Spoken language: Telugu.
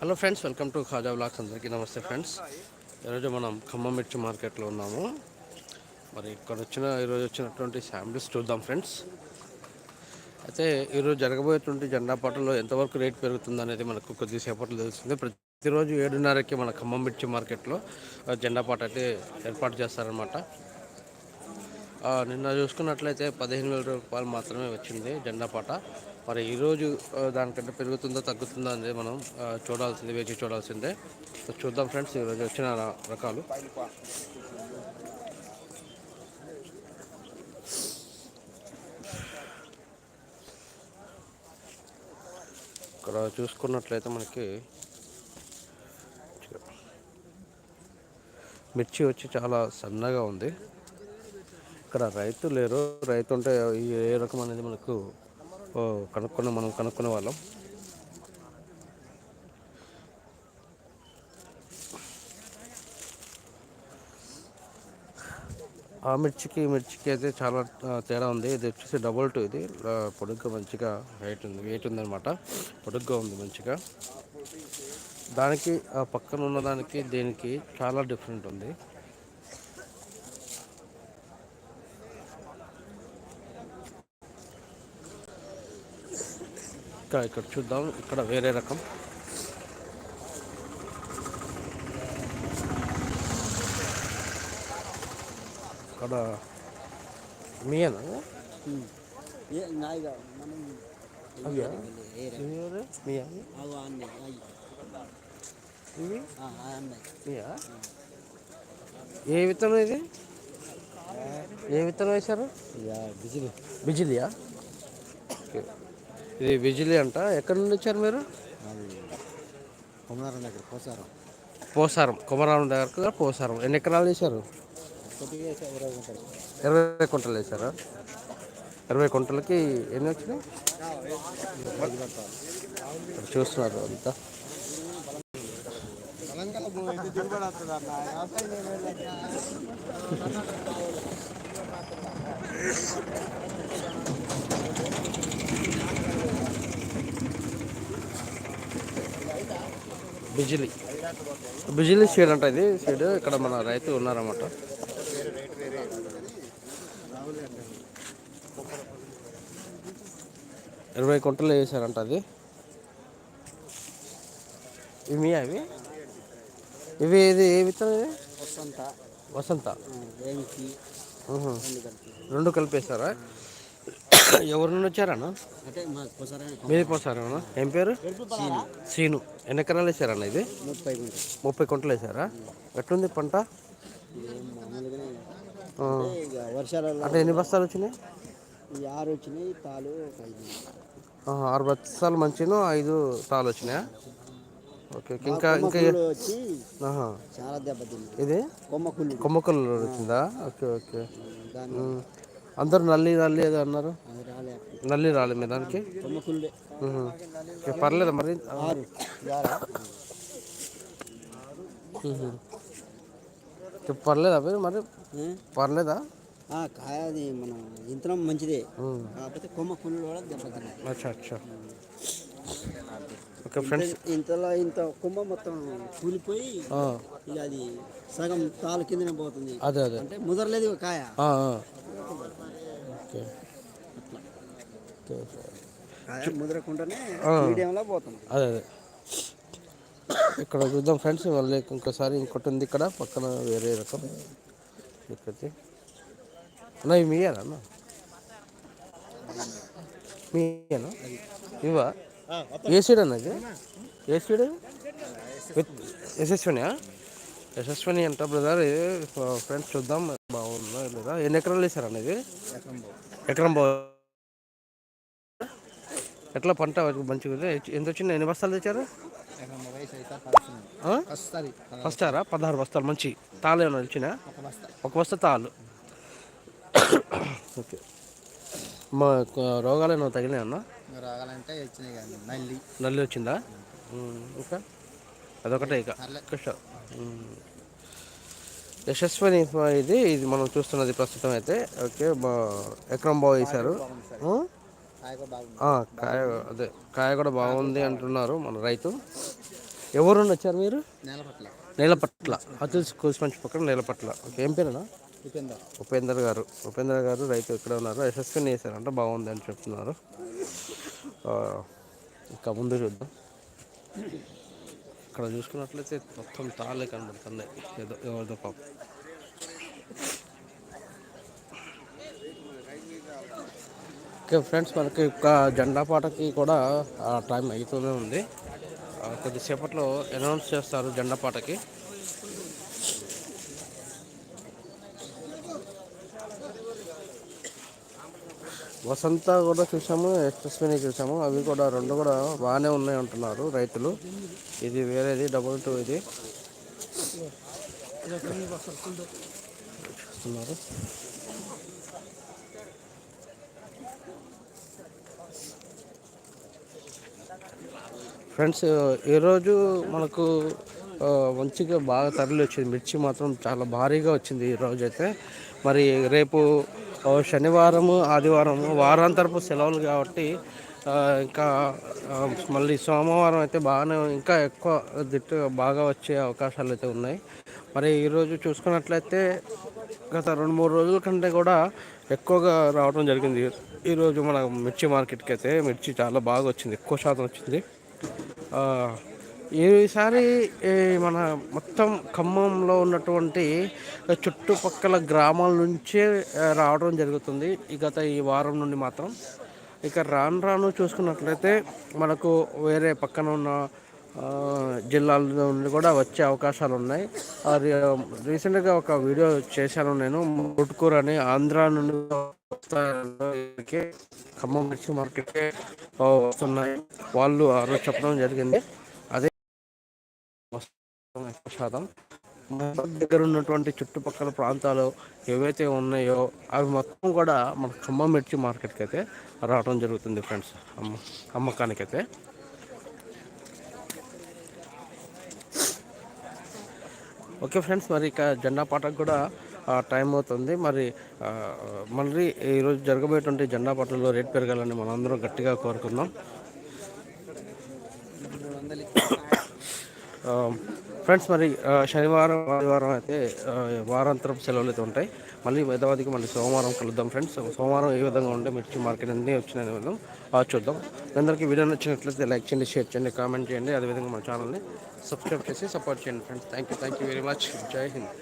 Hello friends welcome to Khaja blogs అందరికీ నమస్తే ఫ్రెండ్స్. ఈరోజు మనం ఖమ్మం మిర్చి మార్కెట్లో ఉన్నాము. మరి ఇక్కడ వచ్చిన ఈరోజు వచ్చినటువంటి శాంపిల్స్ చూద్దాం ఫ్రెండ్స్. అయితే ఈరోజు జరగబోయేటువంటి జెండా పాటలో ఎంతవరకు రేట్ పెరుగుతుంది అనేది మనకు కొద్దిసేపట్లో తెలుస్తుంది. ప్రతిరోజు ఏడున్నరకి మన ఖమ్మం మిర్చి మార్కెట్లో జెండా పాట అయితే ఏర్పాటు చేస్తారనమాట నిన్న చూసుకున్నట్లయితే పదిహేను వేల రూపాయలు మాత్రమే వచ్చింది జెండా పాట. మరి ఈరోజు దానికంటే పెరుగుతుందో తగ్గుతుందో అనేది మనం చూడాల్సింది వేచి చూడాల్సిందే. చూద్దాం ఫ్రెండ్స్ ఈరోజు వచ్చిన రకాలు. ఇక్కడ చూసుకున్నట్లయితే మనకి మిర్చి వచ్చి చాలా సన్నగా ఉంది. ఇక్కడ రైతు లేరు. రైతు ఉంటే ఏ రకం అనేది మనకు కనుక్కున్న మనం కనుక్కునే వాళ్ళం. ఆ మిర్చికి మిర్చికి అయితే చాలా తేడా ఉంది. ఇది వచ్చేసి డబుల్ టూ ఇది. పొడుగ్గా మంచిగా వెయిట్ ఉంది వెయిట్ ఉందన్నమాట. పొడుగ్గా ఉంది మంచిగా. దానికి ఆ పక్కన ఉన్నదానికి దీనికి చాలా డిఫరెంట్ ఉంది. ఇంకా ఇక్కడ చూద్దాం. ఇక్కడ వేరే రకం. ఇక్కడ మీయా? ఏ విత్తనం ఇది? ఏ విత్తనం వేశారు? బిజిలీ. బిజిలియా? ఇది విజిలి అంట. ఎక్కడి నుండి వచ్చారు మీరు? కొమరారం దగ్గర పోసారం. పోసారం. కొమరారం దగ్గర పోసారం. ఎన్ని ఎకరాలు వేశారు? ఇరవై కుంటలు వేశారా? ఇరవై కుంటలకి ఎన్ని వచ్చినాయి? చూస్తున్నారు అంతా. బిజిలీ. బిజిలీ సీడ్ అంట ఇది. సీడ్ ఇక్కడ మన రైతు ఉన్నారన్నమాట. ఇరవై కుంటలు వేసారంట అది. ఇవి అవి ఇవి? ఇది ఏ విత్తనం ఇది? వసంత. వసంత. రెండు కలిపేశారా? ఎవరి నుండి వచ్చారన్న మీది పోసారన్న ఏం పేరు? సీను. ఎన్ని ఎకరాలు వేసారన్న ఇది? ముప్పై కుంటలు వేసారా? ఎట్లుంది పంట. అంటే ఎన్ని బస్తాలు వచ్చినాయి? ఆరు వచ్చినాయి తాలు ఆరు బస్తాలు మంచిను ఐదు తాళ్ళు వచ్చినాయా? ఓకే. ఇంకా ఇంకా. చాలా ఇది? కొమ్మ కుళ్ళు కొమ్మకల్ వచ్చిందా? Okay okay. అందరూ నల్లి నల్లి ఏదో అన్నారు? నల్లి రాలే మీ దానికి? పర్లేదా మరి? పర్లేదా మీరు మరి? పర్లేదా? ఆ, కాయ అది మన యంత్రం మంచిదే. కాకపోతే కొమ్మ కుళ్ళు కూడా దెబ్బతింది అచ్చా అచ్చా. ఓకే ఫ్రెండ్స్ ఇంత- ఇంతలో ఇంత కొమ్మ మొత్తం కూలిపోయి ఇక అది సగం తాలు కిందనే పోతుంది. అదే అదే. అంటే ముదరలేదు కాయ. ఓకే. కాయ ముదరకుండానే. మీడియంలో పోతుంది. అదే అదే. ఇక్కడ చూద్దాం ఫ్రెండ్స్ మళ్ళీ ఇంకోసారి ఇంకోటి ఉంది ఇక్కడ పక్కన వేరే రకం. ఇక్కడికి. అన్న ఇవి మీయేనా అన్న? మీయేనా? ఇవా ఏ సీడ్ అన్న ఇది? ఏ సీడ్ యశస్వినియా? యశస్విని అంట బ్రదర్ ఫ్రెండ్స్ చూద్దాం బాగుందా లేదా? ఎన్ని ఎకరాలు వేసారన్న ఇది? ఎకరం బాగు ఎట్లా పంట మంచిగా ఉంది? ఎంత వచ్చింది? ఎన్ని బస్తాలు తెచ్చారు? ఆ? ఫస్ట్ ఆరా పదహారు బస్తాలు మంచి. తాళ్ళు ఏమైనా వచ్చిన ఒక బస్తా తాళ్ళు ఓకే. మా రోగాలు ఏమైనా తగిలినాయి రాగాలంటే వచ్చినాయి కానీ నల్లి. నల్లి వచ్చిందా? ఇంకా? అదొకటే ఇక. కృష్ణ. ఉమ్. యశస్విని ఇది ఇది మనం చూస్తున్నది ప్రస్తుతం అయితే. ఓకే బా ఎకరం బాగా వేశారు? కాయ అదే కాయ కూడా బాగుంది అంటున్నారు మన రైతు. ఎవరు వచ్చారు మీరు? నేలపట్ల. స్కూల్స్ మంచి పక్కన నేలపట్ల. ఓకే ఏం పేరేనా? ఉపేందర్. ఉపేందర్ గారు. ఉపేందర్ గారు రైతు ఇక్కడ ఉన్నారు. యశస్విని వేశారంట బాగుంది అని చెప్తున్నారు. ఇంకా ముందు చూద్దాం. ఇక్కడ చూసుకున్నట్లయితే మొత్తం తాళ్ళే కనబడుతున్నాయి. ఏదో ఎవరిదో పాప. ఓకే ఫ్రెండ్స్ మనకి ఒక జెండా పాటకి కూడా ఆ, టైం అవుతూనే ఉంది. కొద్దిసేపట్లో అనౌన్స్ చేస్తారు జెండా పాటకి. వసంత కూడా చూసాము ఎక్స్ప్రెస్ని చూసాము. అవి కూడా రెండు కూడా బాగానే ఉన్నాయి అంటున్నారు రైతులు. ఇది వేరేది డబుల్ టూ ఇది. చూస్తున్నారు. ఫ్రెండ్స్ ఈరోజు మనకు మంచిగా బాగా తరలి వచ్చింది మిర్చి మాత్రం చాలా భారీగా వచ్చింది ఈరోజు అయితే మరి రేపు శనివారము ఆదివారము వారాంతరపు సెలవులు కాబట్టి ఇంకా మళ్ళీ సోమవారం అయితే బాగానే ఇంకా ఎక్కువ దిట్టు బాగా వచ్చే అవకాశాలు అయితే ఉన్నాయి. మరి ఈరోజు చూసుకున్నట్లయితే గత రెండు మూడు రోజుల కంటే కూడా ఎక్కువగా రావడం జరిగింది. ఈరోజు మన మిర్చి మార్కెట్కి అయితే మిర్చి చాలా బాగా వచ్చింది ఎక్కువ శాతం వచ్చింది. ఈసారి మన మొత్తం ఖమ్మంలో ఉన్నటువంటి చుట్టుపక్కల గ్రామాల నుంచే రావడం జరుగుతుంది. ఈ గత ఈ వారం నుండి మాత్రం. ఇక రాను రాను చూసుకున్నట్లయితే మనకు వేరే పక్కన ఉన్న జిల్లాల నుండి కూడా వచ్చే అవకాశాలు ఉన్నాయి. రీసెంట్గా ఒక వీడియో చేశాను నేను. ముట్కూరు అని ఆంధ్ర నుండి వస్తాయి ఖమ్మం మిర్చి మార్కెట్కి వస్తున్నాయి. వాళ్ళు ఆ రోజు చెప్పడం జరిగింది. ఎక్కువ శాతం. దగ్గర ఉన్నటువంటి చుట్టుపక్కల ప్రాంతాలు ఏవైతే ఉన్నాయో అవి మొత్తం కూడా మన ఖమ్మం మిర్చి మార్కెట్కి అయితే రావడం జరుగుతుంది ఫ్రెండ్స్. అమ్మ అమ్మకానికైతే. ఓకే ఫ్రెండ్స్ మరి ఇక జెండా పాటకు కూడా టైం అవుతుంది. మరి మళ్ళీ ఈరోజు జరగబోయేటువంటి జెండా పాటలో రేట్ పెరగాలని మనందరం గట్టిగా కోరుకుందాం. Um, ఫ్రెండ్స్ మరి uh, శనివారం ఆదివారం అయితే uh, వారాంతరం సెలవులు అయితే ఉంటాయి. మళ్ళీ హైదరాబాద్కి మళ్ళీ సోమవారం కలుద్దాం ఫ్రెండ్స్ సోమవారం ఏ విధంగా ఉంటే మిర్చి మార్కెట్ అన్నీ వచ్చిన విధంగా ఆ, చూద్దాం. అందరికీ వీడియో నచ్చినట్లయితే లైక్ చేయండి షేర్ చేయండి కామెంట్ చేయండి. అదేవిధంగా మన ఛానల్ని సబ్స్క్రైబ్ చేసి సపోర్ట్ చేయండి friends thank you thank you very much జై హింద్.